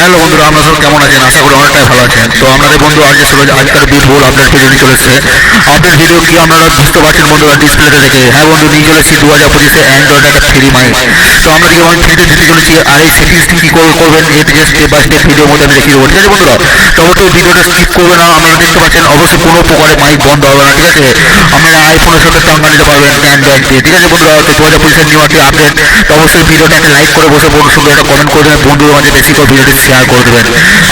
Hello বন্ধুরা আমরা সব কেমন আছেন? আশা করি অনেকটাই ভালো আছেন। তো আমাদের বন্ধু আজকে যে আজকের বিউটিফুল আপডেট ভিডিও চলে এসেছে আপডেট ভিডিও কি আপনারা বুঝতে পারছেন বন্ধুরা ডিসপ্লেতে দেখে? হ্যাঁ বন্ধু, নিয়ে চলে এসেছি দু হাজার পঁচিশে অ্যান্ড্রয়েড একটা ফ্রি মাইক তো আমরা কি অনেক ফ্রিতে দিতে চলেছি, আর এই সেটিংসটি কী করে, করবেন এটি যে স্টেপ বাই স্টেপ ভিডিওর মধ্যে আমি দেখিয়ে দেবো। ঠিক আছে বন্ধুরা? তো অবশ্যই ভিডিওটা স্কিপ করবে না, আপনারা দেখতে পাচ্ছেন, অবশ্যই কোনো প্রকারে মাইক বন্ধ হবে না, ঠিক আছে? আপনারা আইফোনের সাথে টাঙ্গা নিতে পারবেন অ্যান্ড্রয়েড দিয়ে। ঠিক আছে বন্ধুরা? তো দু হাজার পঁচিশের নিউ আপডেট তো অবশ্যই একটা লাইক করে বসে বন্ধুর সঙ্গে একটা কমেন্ট করে দেবেন। বন্ধুদের মাঝে বেশি করে ভিডিওটি শেয়ার করে দেবেন।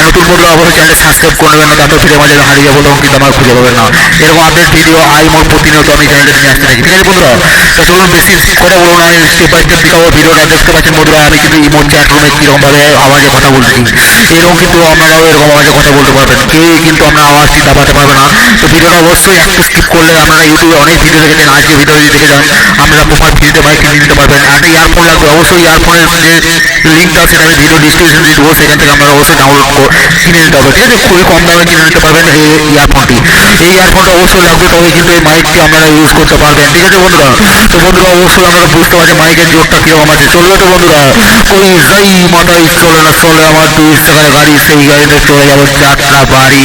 নতুন বন্ধুরা অবশ্যই চ্যানেলটা সাবস্ক্রাইব করে নেবেন না তাতে ফিরে মাঝে হারিয়ে যাব তখন কিন্তু আমার খুঁজে পাবেন না। এরকম আপডেট ভিডিও আই মোর প্রতিনিয়ত আমি চ্যানেলটা নিয়ে আসতে থাকি। ঠিক আছে বন্ধুরা? তো চলুন বেশি কথা বলব না আমি স্টেপ বাই স্টেপ দেখাবো ভিডিওটা দেখতে পাচ্ছেন বন্ধুরা, আমি কিন্তু ইমোট চ্যাট রুমে কীরকম ভাবে আওয়াজে কথা বলছি। এরকম কিন্তু আপনারাও এরকম আওয়াজে কথা বলতে পারবেন। কেউ কিন্তু আপনার আওয়াজটি দাবাতে পারবে না। তো ভিডিওটা অবশ্যই একটু স্কিপ করলে আপনারা ইউটিউবে অনেক ভিডিও দেখেছেন। আজকে ভিডিও যদি দেখে যান, আপনারা প্রপার ফ্রিতে মাইক কিনে নিতে পারবেন। আর ইয়ারফোন লাগবে, অবশ্যই ইয়ারফোনের যে লিঙ্কটা সেটা আমি ভিডিও ডিসক্রিপশন দিয়ে দেবো, সেখান থেকে আপনারা অবশ্যই ডাউনলোড কিনে নিতে হবে। ঠিক আছে, খুবই কম দামে কিনে নিতে পারবেন এই ইয়ারফোনটি এই ইয়ারফোনটা অবশ্যই লাগবে, তবে কিন্তু এই মাইকটি আপনারা ইউজ করতে পারবেন। ঠিক আছে বন্ধুরা? তো বন্ধুরা, অবশ্যই আপনারা বুঝতে পারছেন মাইকের জোরটা কীরকম আছে। চলবে তো বন্ধুরা, ওই যাই মাথায় চলে না, চলে আমার দুই টাকার গাড়ি, সেই গাড়িতে চলে যাব যাত্রা বাড়ি।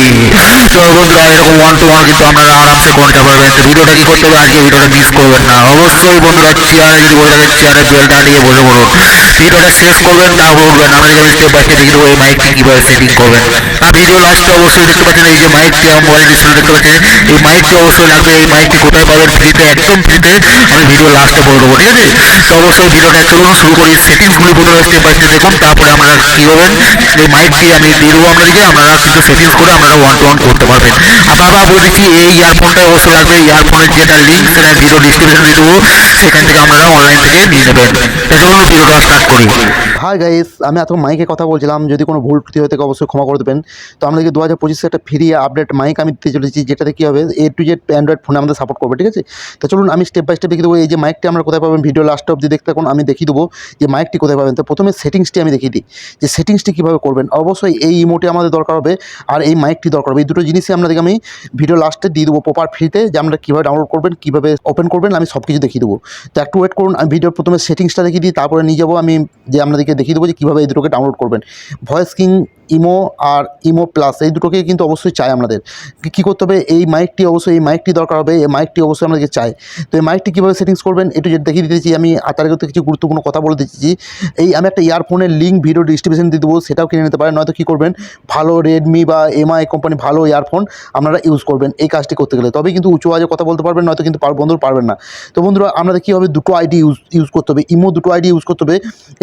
তো বন্ধুরা, এরকম ওয়ান টু ওয়ান কিন্তু আপনারা আরামসে করতে পারবেন। তো ভিডিওটা কি করতে হবে, আজকে ভিডিওটা মিস করবেন না। অবশ্যই বন্ধুরা চেয়ারে যদি বসে থাকেন? চেয়ারের বেলটা নিয়ে বসে পড়ুন। ভিডিওটা শেষ করবেন না বলবেন আমি স্টেপ বাই স্টেপ দেখিয়ে দেবো এই আর ভিডিও লাস্টে অবশ্যই দেখতে পাচ্ছেন এই যে মাইকটি আমার মোবাইল ডিসপ্লে দেখতে পাচ্ছেন এই মাইকটি অবশ্যই লাগবে এই মাইকটি কোথায় পাবেন ফ্রিতে একদম ফ্রিতে আমি ভিডিও লাস্টে বলে দেবো ঠিক আছে তো অবশ্যই ভিডিওটা চলুন শুরু করি সেটিংসগুলি প্রথমে বাই স্টেপ দেখুন তারপরে আপনারা কী করবেন এই মাইকটি আমি দিয়ে দেবো আপনাদেরকে আপনারা কিন্তু সেটিংস করে আপনারা ওয়ান টু ওয়ান করতে পারবেন আর বাবা বলে দিচ্ছি এই ইয়ারফোনটা অবশ্যই লাগবে ইয়ারফোনের যেটা লিঙ্ক সেটা ভিডিও ডিসক্রিপশন দিয়ে দেবো সেখান থেকে আপনারা অনলাইন থেকে নিয়ে নেবেন তো চলুন ভিডিওটা স্টার্ট করি হাই গাইস আমি এত মাইকে কথা বলছিলাম. যদি কোনো ভুল ত্রুটি হয়ে থাকে অবশ্যই ক্ষমা করে দেবেন. তো আমাদেরকে দু হাজার পঁচিশে একটা ফ্রি আপডেট মাইক আমি দিতে চলেছি, যেটাতে কী হবে এ টু জেড অ্যান্ড্রয়েড ফোনে আমাদের সাপোর্ট করবে, ঠিক আছে? তো চলুন আমি স্টেপ বাই স্টেপ দেখিয়ে দেবো, এই যে মাইকটি আমরা কোথায় পাবেন ভিডিও লাস্ট অবধি দেখতে থাকুন, আমি দেখিয়ে দেবো যে মাইকটি কোথায় পাবেন। তো প্রথমে সেটিংসটি আমি দেখিয়ে দিই, যে সেটিংসটি কীভাবে করবেন। অবশ্যই এই ইমোটি আমাদের দরকার হবে, আর এই মাইকটি দরকার হবে। এই দুটো জিনিসই আপনাদেরকে আমি ভিডিও লাস্টে দিয়ে দেবো প্রপার ফ্রিতে যে আপনারা কীভাবে ডাউনলোড করবেন, কীভাবে ওপেন করবেন, আমি সব কিছু দেখিয়ে দেবো। তো একটু ওয়েট করুন, আমি ভিডিওর প্রথমে সেটিংসটা দেখিয়ে দিই, তারপরে নিয়ে যাব আমি যে আপনাদেরকে দেখিয়ে দেবো যে কীভাবে এই দুটোকে ডাউনলোড করবেন। ভয়েস কিং ইমো আর ইমো প্লাস, এই দুটোকে কিন্তু অবশ্যই চাই আমাদের। কী করতে হবে? এই মাইকটি অবশ্যই, এই মাইকটি দরকার হবে, এই মাইকটি অবশ্যই আমাদেরকে চাই। তো এই মাইকটি কীভাবে সেটিংস করবেন? একটু যেটা দেখিয়ে দিতেছি, আমি তার আগে কিছু গুরুত্বপূর্ণ কথা বলে দিচ্ছি এই আমি একটা ইয়ারফোনের লিঙ্ক ভিডিও ডিস্ট্রিবিউশন দিয়ে দেবো, সেটাও কিনে নিতে পারেন, নয়তো কী করবেন? ভালো রেডমি বা এমআই কোম্পানি ভালো ইয়ারফোন আপনারা ইউজ করবেন এই কাজটি করতে গেলে। তবে কিন্তু উঁচু আওয়াজে কথা বলতে পারবেন, নয়তো কিন্তু বন্ধুরা পারবেন না। তো বন্ধুরা আপনাদের কী হবে দুটো আইডি ইউজ ইউজ করতে হবে। ইমো দুটো আইডি ইউজ করতে হবে।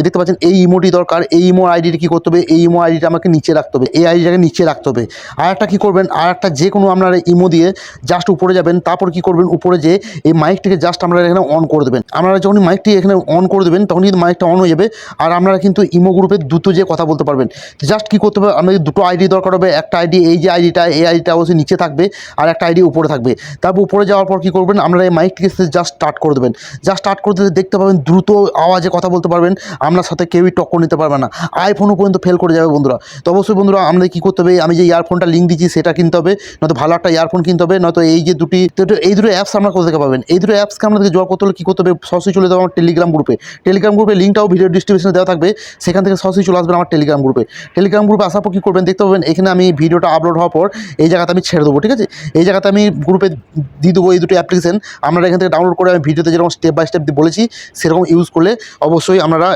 দেখতে পাচ্ছেন, এই ইমোটি দরকার, এই ইমো আইডিটি কী করতে হবে? এই ইমো আইডিটা আমাকে নিচে রাখতে হবে। এই আইডিটাকে নিচে রাখতে হবে। আর একটা কী করবেন? আর একটা যে কোনো আপনারা ইমো দিয়ে জাস্ট উপরে যাবেন, তারপর কী করবেন? উপরে যে এই মাইকটিকে জাস্ট আপনারা এখানে অন করে দেবেন। আপনারা যখন মাইকটি এখানে অন করে দেবেন তখন কিন্তু মাইকটা অন হয়ে যাবে। আর আপনারা কিন্তু ইমো গ্রুপে দ্রুত যে কথা বলতে পারবেন। জাস্ট কী করতে হবে? আপনাদের দুটো আইডি দরকার হবে। একটা আইডি এই যে আইডিটা এই আইডিটা অবশ্যই নিচে থাকবে আর একটা আইডি উপরে থাকবে। তারপর উপরে যাওয়ার পর কী করবেন? আপনারা এই মাইকটিকে জাস্ট স্টার্ট করে দেবেন। জাস্ট স্টার্ট করতে দেখতে পাবেন দ্রুত আওয়াজে কথা বলতে পারবেন। আপনার সাথে কেউই টক্কর নিতে পারবে না। আইফোনও পর্যন্ত ফেল করে যাবে বন্ধুরা। তো অবশ্যই বন্ধুরা, আমাদের কী করতে হবে? আমি যে ইয়ারফোনটা লিঙ্ক দিচ্ছি সেটা কিনতে হবে। নয়তো ভালো একটা ইয়ারফোন কিনতে হবে, নয়তো এই যে দুটি এই দুটো অ্যাপস আমরা কোথা থেকে পাবেন? এই দুটো অ্যাপসকে আমাদেরকে জোয়ার করতে হলে কী করতে হবে? সরাসরি চলে যাব আমার টেলিগ্রাম গ্রুপে টেলিগ্রাম গ্রুপে লিঙ্কটাও ভিডিও ডিস্ট্রিবিউশনে দেওয়া থাকবে। সেখান থেকে সরাসরি চলে আসবেন আমার টেলিগ্রাম গ্রুপে টেলিগ্রাম গ্রুপে আসার পর কী করবেন? দেখতে পাবেন, এখানে আমি ভিডিওটা আপলোড হওয়ার পর এই জায়গাতে আমি ছেড়ে দেবো, ঠিক আছে? এই জায়গাতে আমি গ্রুপে দিয়ে দেবো এই দুটো অ্যাপ্লিকেশন আপনারা এখান থেকে ডাউনলোড করে আমি ভিডিওতে যেরকম স্টেপ বাই স্টেপ বলেছি, সেরকম ইউজ করলে অবশ্যই আপনারা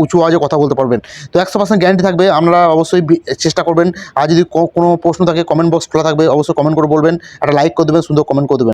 উঁচু আওয়াজে কথা বলতে পারবেন। তো একশো পার্সেন্ট গ্যারান্টি থাকবে, আপনারা অবশ্যই চেষ্টা করবেন। আর যদি কোনো প্রশ্ন থাকে কমেন্ট বক্স খোলা থাকবে, অবশ্যই কমেন্ট করে বলবেন। একটা লাইক করে দেবেন, সুন্দর কমেন্ট করে দেবেন।